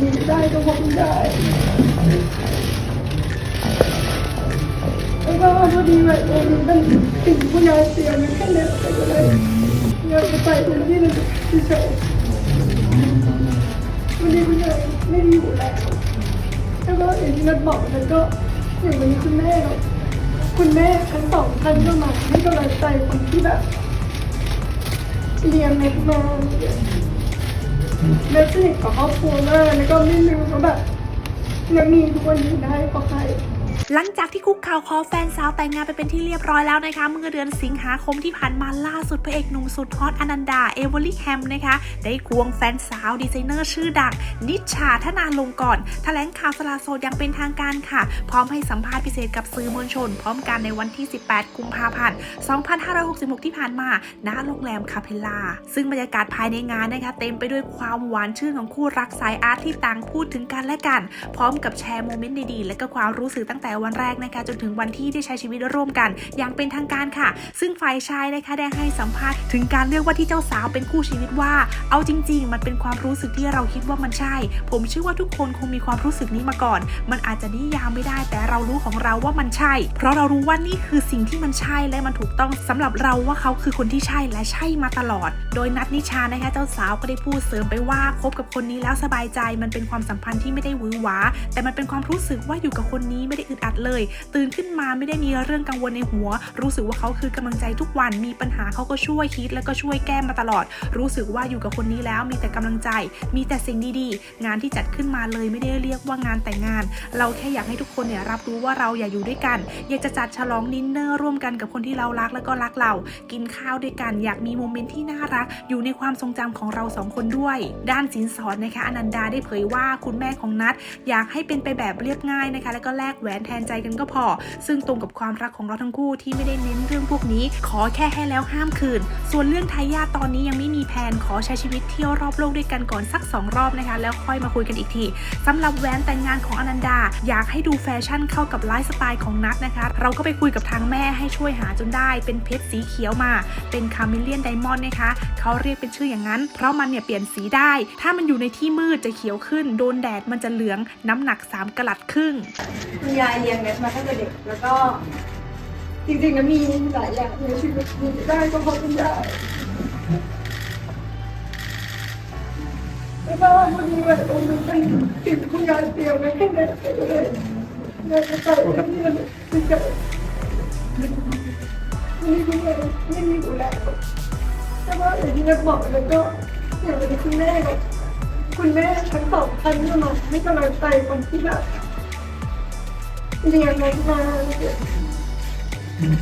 มีได้ก็คงได้แล้วก็พอดีแบบเออมันติดผู้ยายเสียมันแค่เล็กไปก็เลยอยากจะไปเป็นที่นึงเฉยวันนี้ผู้ยายไม่ได้อยู่แล้วแล้วก็อย่างที่นัดบอกมันก็อย่างวันนี้คุณแม่เราคุณแม่ทั้งสองท่านก็มาให้กำลังใจคนที่แบบเรียนเล็กมา และสนิทกับครอบครัวมากแล้วก็ไม่รู้ว่าแบบยังมีทุกวันนี้ได้เพราะใคร หลังจากที่คุกเข่าวขอแฟนสาวแต่งงานไปเป็นที่เรียบร้อยแล้วนะคะ เมื่อเดือนสิงหาคมที่ผ่านมาล่าสุดพระเอกหนุ่มสุดฮอตอนันดาเอเวอร์ลี่แฮมนะคะ ได้ควงแฟนสาวดีไซเนอร์ชื่อดัง นิชชาธนาลงก่อนแถลงข่าวสละโสดอย่างเป็นทางการค่ะ พร้อมให้สัมภาษณ์พิเศษกับสื่อมวลชน พร้อมกันในวันที่ 18 กุมภาพันธ์ 2566 ที่ผ่านมาณโรงแรมคาเพลลา ซึ่งบรรยากาศภายในงานนะคะ เต็มไปด้วยความหวานชื่นของคู่รักสายอาร์ตที่ต่างพูดถึงกันและกัน พร้อมกับแชร์โมเมนต์ดีๆและก็ความรู้สึกตั้งแต่วันแรกนะคะจนถึงวันที่ได้ใช้ชีวิตร่วมกัน อย่างเป็นทางการค่ะ ซึ่งฝ่ายชายนะคะได้ให้สัมภาษณ์ถึงการเลือกว่าที่เจ้าสาวเป็นคู่ชีวิตว่า เอาจริง ๆ มันเป็นความรู้สึกที่เราคิดว่ามันใช่ ผมเชื่อว่าทุกคนคงมีความรู้สึกนี้มาก่อน มันอาจจะนิยามไม่ได้ แต่เรารู้ของเราว่ามันใช่ เพราะเรารู้ว่านี่คือสิ่งที่มันใช่และมันถูกต้องสำหรับเราว่าเขาคือคนที่ใช่และใช่มาตลอด โดยนัดนิชานะคะเจ้าสาวก็ได้พูดเสริมไปว่าคบกับคนนี้แล้วสบายใจมันเป็นความสัมพันธ์ที่ไม่ได้หวือหวาแต่มันเป็นความรู้สึกว่าอยู่กับคนนี้ไม่ได้อึดอัดเลย ตื่นขึ้นมาไม่ได้มีเรื่องกังวลในหัว รู้สึกว่าเขาคือกำลังใจทุกวันมีปัญหาเขาก็ช่วยคิดแล้วก็ช่วยแก้มาตลอด รู้สึกว่าอยู่กับคนนี้แล้วมีแต่กำลังใจ มีแต่สิ่งดีๆ งานที่จัดขึ้นมาเลยไม่ได้เรียกว่างานแต่งงาน เราแค่อยากให้ทุกคนเนี่ยรับรู้ว่าเราอยากอยู่ด้วยกัน อยากจะจัดฉลองดินเนอร์ร่วมกันกับคนที่เรารักแล้วก็รักเรา กินข้าวด้วยกัน อยากมีโมเมนต์ที่น่ารัก อยู่ในความทรงจำของเราสองคนด้วย ด้านสินสอดนะคะอนันดาได้เผยว่าคุณแม่ของนัทอยากให้เป็นไปแบบเรียบง่ายนะคะ แล้วก็แลกแหวนแทนใจกันก็พอ ซึ่งตรงกับความรักของเราทั้งคู่ที่ไม่ได้เน้นเรื่องพวกนี้ ขอแค่ให้แล้วห้ามคืน ส่วนเรื่องทายาทตอนนี้ยังไม่มีแผนขอใช้ชีวิตเที่ยวรอบโลกด้วยกันก่อนสักสองรอบนะคะ แล้วค่อยมาคุยกันอีกทีสำหรับแหวนแต่งงานของอนันดา อยากให้ดูแฟชั่นเข้ากับไลฟ์สไตล์ของนัทนะคะ เราก็ไปคุยกับทางแม่ให้ช่วยหาจนได้ เป็นเพชรสีเขียวมา เป็นคาเมเลียนไดมอนด์นะคะเขาเรียกเป็นชื่ออย่างนั้น เพราะมันเนี่ยเปลี่ยนสีได้ ถ้ามันอยู่ในที่มืดจะเขียวขึ้น โดนแดดมันจะเหลือง น้ำหนัก 3กะลัดครึ่งคุณยายเรียนเม็ดมาตั้งแต่เด็ก แล้วก็ จริงๆนะมีหลายอย่างในชีวิตมีได้ก็เพราะคุณยาแล้วก็วันนี้แบบองค์นึงเป็นติดคุณยายเตียงไว้แค่เล็กไปเลยอยากจะไปเป็นที่นึงเฉยๆวันนี้คุณยายไม่มีดูแล้วแต่ว่าอย่างที่นัดบอกแล้วก็อย่างวันนี้คุณแม่คุณแม่ทั้งสองท่านก็มาให้กำลังใจคนที่แบบ เรียนเล็กมา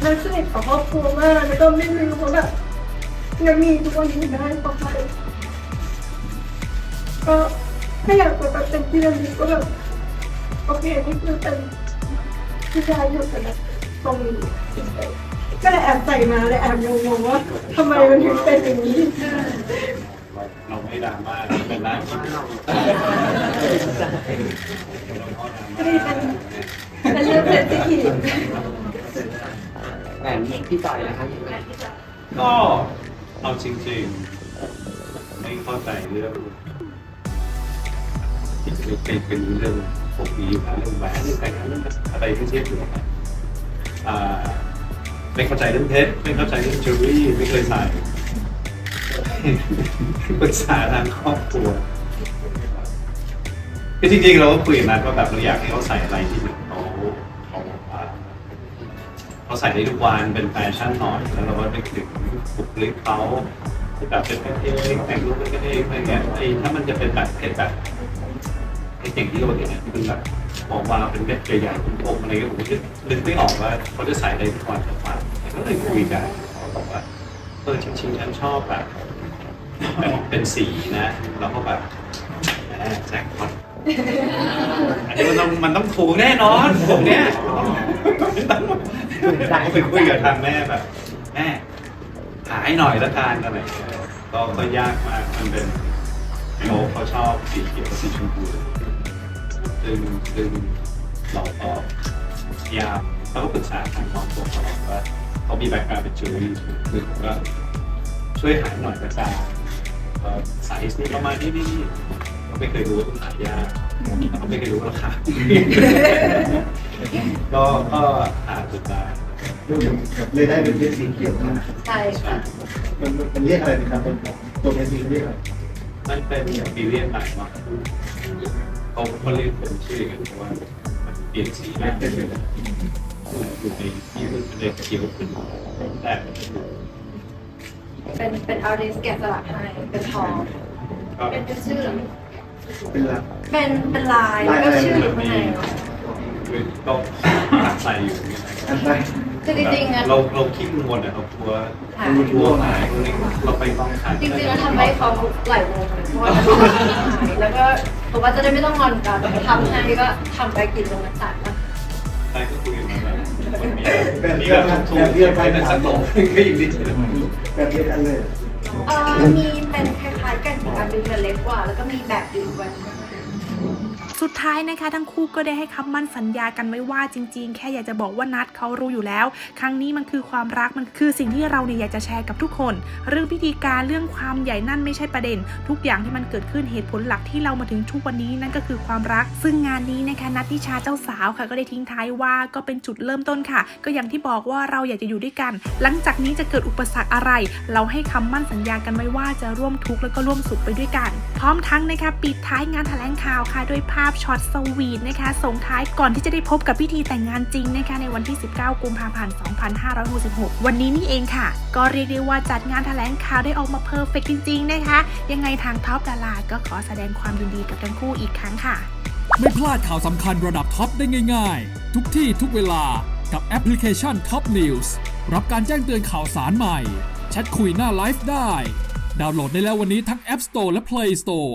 และสนิทกับครอบครัวมากแล้วก็ไม่รู้ว่าแบบยังมีทุกวันนี้ได้เพราะใครก็ถ้าอยากจะแบบเป็นที่ระลึกก็แบบโอเคนี่คือเป็นที่ยายอยู่กันนะตรงนี้ก็เลยแอบใส่มาเลยแอบงงๆว่าทำไมมันถึงเป็นอย่างนี้เราไม่ดราม่าเราเป็นร้านที่เราก็เลยเป็น เป็นเรื่องเซนซิทีฟแหวนพี่ต่อยนะคะยังไงก็เอาจริงๆ ไม่เข้าใจเรื่องที่จะเป็นเป็นเรื่องพวกนี้อยู่นะเรื่องแหวนเรื่องแต่งงานเรื่องอะไรที่เทียบอยู่นะอ่าไม่เข้าใจเรื่องเพชรไม่เข้าใจเรื่องจิวเวลรี่ไม่เคยใส่ปรึกษาทางครอบครัวคือจริงๆเราก็คุยกันนะว่าแบบเราอยากให้เขาใส่อะไรที่ เขาใส่ได้ทุกวันเป็นแฟชั่นหน่อยแล้วเราก็นึกถึงบุคลิกเขาที่แบบเป็นกันเองแต่งรูปเป็นกันเองอะไรเงี้ยไอ้ถ้ามันจะเป็นแบบเป็นแบบไอ้อย่งที่เราเห็นเนี่ยคือแบบมองว่าเป็นเม็ดใหญ่ๆผมๆอะไรเงี้ยผมก็นึกไม่ออกว่าเขาจะใส่ได้ทุกวันทุกวันก็เลยคุยกันเขาบอกว่าเออจริงๆฉันชอบแบบแบบเป็นสีนะแล้วก็แบบแหมแจ็คพอตอันนี้มันต้องมันต้องถูกแน่นอนผมเนี้ย ก็ไปคุยกับทางแม่แบบแม่หาให้หน่อยละกันอะไรอย่างเงี้ยก็ก็ยากมากมันเป็นเขาเขาชอบสีเขียวสีชมพูซึ่งซึ่งเราก็พยายามเราก็ปรึกษาทางครอบครัวเขาว่าเขามีแบ็คกราวด์เป็นจูรี่คือผมก็ช่วยหาหน่อยละกันก็ไซส์นี้ประมาณนี้นี่นี่เขาไม่เคยรู้ว่ามันหายากเขาไม่เคยรู้ราคาก็ก็ จุดได้เลยได้เป็นเม็ดสีเขียวมาใช่ค่ะมันมันเรียกอะไรนะครับเป็นตัวเม็ดสีเรียกอะไรมันเป็นปีเรียนใหม่มากเขาเขาเรียกเป็นชื่อกันเพราะว่ามันเปลี่ยนสีได้เป็นเป็นอยู่ในที่มันเป็นเขียวขึ้นแต่เป็นเป็นอาร์ติสแกะสลักให้เป็นทองเป็นเป็นชื่อเป็นลักเป็นเป็นลายแล้วก็ชื่ออยู่ข้างในคือก็ตัดใส่ อยู่เนี่ยอันใดคือจริงๆอะ เราเราคิดกังวลอะเรากลัวหายกลัวหายเราไปต้องขายจริงๆแล้วทำให้เขาหลายวงเลยเพราะว่าหายแล้วก็ผมว่าจะได้ไม่ต้องงอนกันทำให้ก็ทำไปกินตรงนั้นตัดนะใช่ก็คุยกันมาแบบวันนี้นี่แบบทุ่มเทียบไปเป็นสักสองก็อีกนิดนึงแบบเดียวกันเลย เอ่อมีเป็นคล้ายๆกันอีกอันนึงแต่เล็กกว่า แล้วก็มีแบบอื่นไว้ สุดท้ายนะคะ ทั้งคู่ก็ได้ให้คำมั่นสัญญากันไว้ว่าจริง ๆ แค่อยากจะบอกว่านัดเขารู้อยู่แล้ว ครั้งนี้มันคือความรักมันคือสิ่งที่เราเนี่ยอยากจะแชร์กับทุกคน เรื่องพิธีการเรื่องความใหญ่นั่นไม่ใช่ประเด็น ทุกอย่างที่มันเกิดขึ้นเหตุผลหลักที่เรามาถึงทุกวันนี้นั่นก็คือความรัก ซึ่งงานนี้นะคะนัดนิชาเจ้าสาวค่ะ ก็ได้ทิ้งท้ายว่าก็เป็นจุดเริ่มต้นค่ะ ก็อย่างที่บอกว่าเราอยากจะอยู่ด้วยกัน หลังจากนี้จะเกิดอุปสรรคอะไร เราให้คำมั่นสัญญากันไว้ว่าจะร่วมทุกข์แล้วก็ร่วมสุขไปด้วยกัน พร้อมทั้งนะคะปิดท้ายงานแถลงข่าวค่ะด้วยภาพช็อตสวีทนะคะส่งท้ายก่อนที่จะได้พบกับพิธีแต่งงานจริงนะคะในวันที่ 19 กุมภาพันธ์ 2566 วันนี้นี่เองค่ะ ก็เรียกได้ว่าจัดงานแถลงข่าวได้ออกมาเพอร์เฟกจริง ๆ นะคะ ยังไงทางท็อปดาราก็ขอแสดงความยินดีกับทั้งคู่อีกครั้งค่ะ ไม่พลาดข่าวสำคัญระดับท็อปได้ง่าย ๆ ทุกที่ทุกเวลากับแอปพลิเคชัน Top News รับการแจ้งเตือนข่าวสารใหม่แชทคุยหน้าไลฟ์ได้ ดาวน์โหลดได้แล้ววันนี้ทั้ง App Store และ Play Store